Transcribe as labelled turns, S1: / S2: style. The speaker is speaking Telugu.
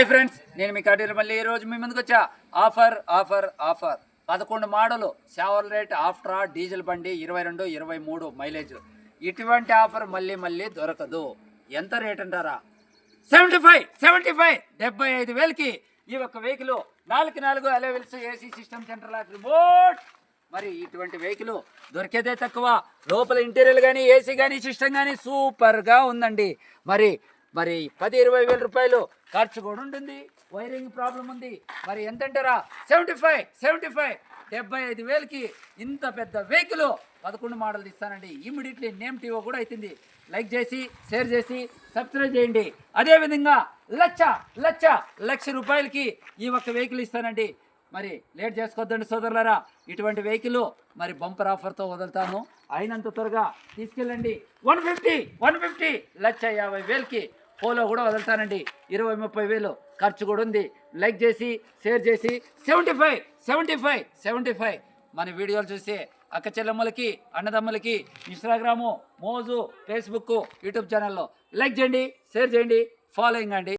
S1: హాయ్ ఫ్రెండ్స్ నేను మీ కాటీర మళ్ళీ ఈరోజు మీ ముందుకు వచ్చా. Offer offer offer. పదకొండు మోడలు షవర్ రేట్ ఆఫ్ట్రా డీజిల్ బండి ఇరవై రెండు ఇరవై మూడు మైలేజ్. ఇటువంటి ఆఫర్ మళ్ళీ మళ్ళీ దొరకదు. ఎంత రేట్ అంటారా? సెవెంటీ ఫైవ్ సెవెంటీ ఫైవ్ డెబ్బై ఐదు వేలకి ఈ ఒక్క వెహికల్ నాలుగు నాలుగు అలెవెల్స్ AC system centre lock remote మరి ఇటువంటి వెహికల్ దొరికేదే తక్కువ. లోపల ఇంటీరియర్ కానీ ఏసీ కానీ సిస్టమ్ కానీ సూపర్గా ఉందండి. మరి మరి పది ఇరవై వేల రూపాయలు ఖర్చు కూడా ఉంటుంది. వైరింగ్ ప్రాబ్లం ఉంది. మరి ఎంతంటారా? సెవెంటీ ఫైవ్ సెవెంటీ ఫైవ్ డెబ్బై ఐదు వేలకి ఇంత పెద్ద వెహికల్ పదకొండు మోడల్ ఇస్తానండి. ఇమ్మీడియట్లీ నేమ్ టీవో కూడా అవుతుంది. లైక్ చేసి షేర్ చేసి సబ్స్క్రైబ్ చేయండి. అదేవిధంగా లచ్చ లచ్చ లక్ష రూపాయలకి ఈ ఒక్క వెహికల్ ఇస్తానండి. మరి లేట్ చేసుకోవద్దండి సోదరులారా. ఇటువంటి వెహికల్ మరి బంపర్ ఆఫర్తో వదులుతాను అయినంత త్వరగా తీసుకెళ్ళండి. One fifty one fifty lakh యాభై వేలకి పోలో కూడా వదులుతానండి. ఇరవై ముప్పై వేలు ఖర్చు కూడా ఉంది. లైక్ చేసి షేర్ చేసి seventy five seventy five seventy five. మన వీడియోలు చూసి అక్క చెల్లెమ్మలకి అన్నదమ్ములకి ఇన్స్టాగ్రాము మోజు ఫేస్బుక్ యూట్యూబ్ ఛానల్లో లైక్ చేయండి షేర్ చేయండి ఫాలోయింగ్ అండి.